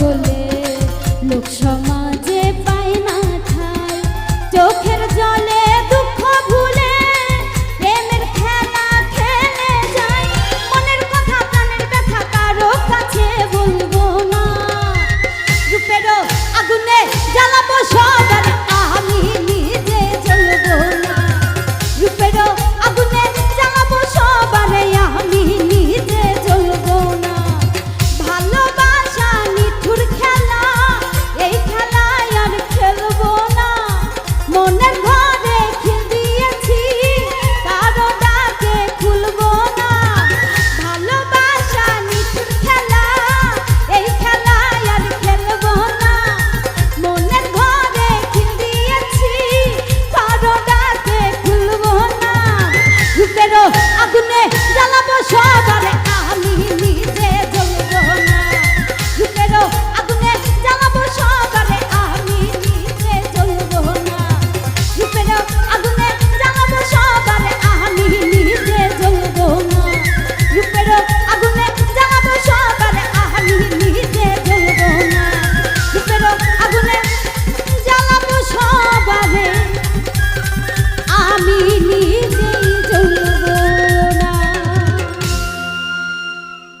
হলে লোক সমাজে পায় না ঠাই। চোখের জলে দুঃখ ভুলে প্রেমের খেলা খেলে যাই। মনের কথা কারও কাছে বলব না। রূপেরও আগুনে জ্বালাবো সব।